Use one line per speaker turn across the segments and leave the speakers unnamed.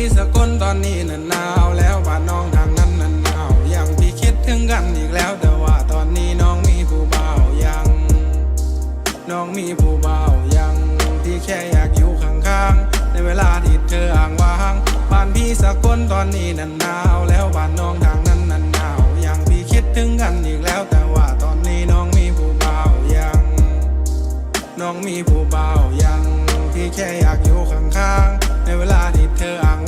พี่สกลตอนนี้น่ะหนาวแล้วบ้านน้องทางนั้นน่ะหนาวยังพี่คิดถึงกันอีกแล้ว แต่ว่าตอนนี้น้องมีผู้เบ่ายัง น้องมีผู้เบ่ายังที่แค่อยากอยู่ข้างๆในเวลาที่เธออ่างว่างบ้านพี่สกลตอนนี้น่ะหนาวแล้วบ้านน้องทางนั้นน่ะหนาวยังพี่คิดถึงกันอีกแล้ว แต่ว่าตอนนี้น้องมีผู้เบ่ายัง น้องมีผู้เบ่ายังที่แค่อยากอยู่ข้างๆในเวลาที่เธออ่าง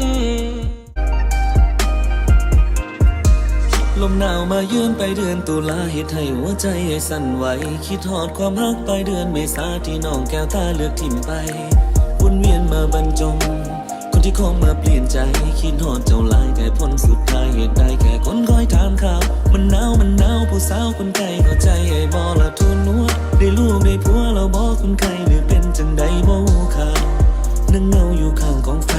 ลมหนาวมายืนไปเดือนตุลาเหตุให้หัวใจให้สั่นไหว คิดทอดความรักไปเดือนเมษาที่น้องแก้วตาเลือกทิมไปวนเวียนมาบรรจง คนที่เข้ามาเปลี่ยนใจ คิดทอดเจ้าลายแต่ผลสุดท้ายเหตุใดแค่คนคอยถามข่าว มันหนาวมันหนาวผู้สาวคนไกลเข้าใจไอ้บอละทุนนัวได้ลูกได้ผัวเราบอกคนไกลหรือเป็นจังใดบ่ข่าวนั่งเงาอยู่ข้างกองไฟ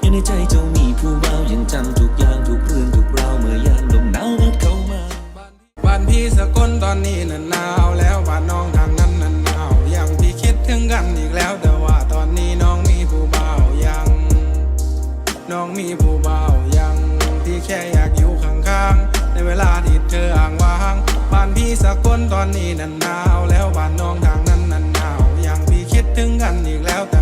อยู่ในใจเจ้ามีผู้บ่าวยังจำทุกอย่างทุกเรื่องทุก อน
นี้น่ะหนาวแล้วบ้านน้องทางนั้นน่ะหนาวยังพี่คิดถึงกันอีกแล้ว แต่ว่าตอนนี้น้องมีผู้บ่าวยัง น้องมีผู้บ่าวยังที่แค่อยากอยู่ข้างๆในเวลาที่เธออ่างว่างบ้านพี่สกลตอนนี้น่ะหนาวแล้วบ้านน้องทางนั้นน่ะหนาวยังพี่คิดถึงกันอีกแล้วแต่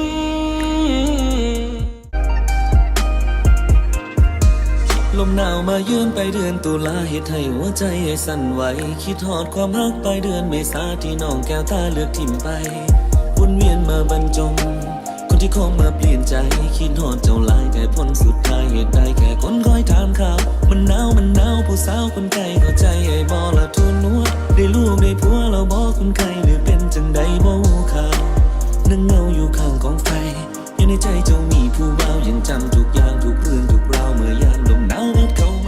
นาวมายืนไปเดือนตุลาเหตุให้หัวใจให้สั่นไหว คิดทอดความรักไปเดือนเมษาที่น้องแก้วตาเลือกทิมไปวนเวียนมาบรรจง คนที่เข้ามาเปลี่ยนใจ คิดทอดเจ้าลายแต่ผลสุดท้ายเหตุใดแค่คนคอยถามข่าว มันหนาวมันหนาวผู้สาวคนไกลเข้าใจไอ้บอละทุนนัวได้ลูกได้ผัวเราบอกคนไกลหรือเป็นจังใดบ่ข่าวนั่งเงาอยู่ข้างกองไฟอยู่ในใจเจ้ามีผู้เบ่ายังจำทุกราวเมื่อยานลง now that go.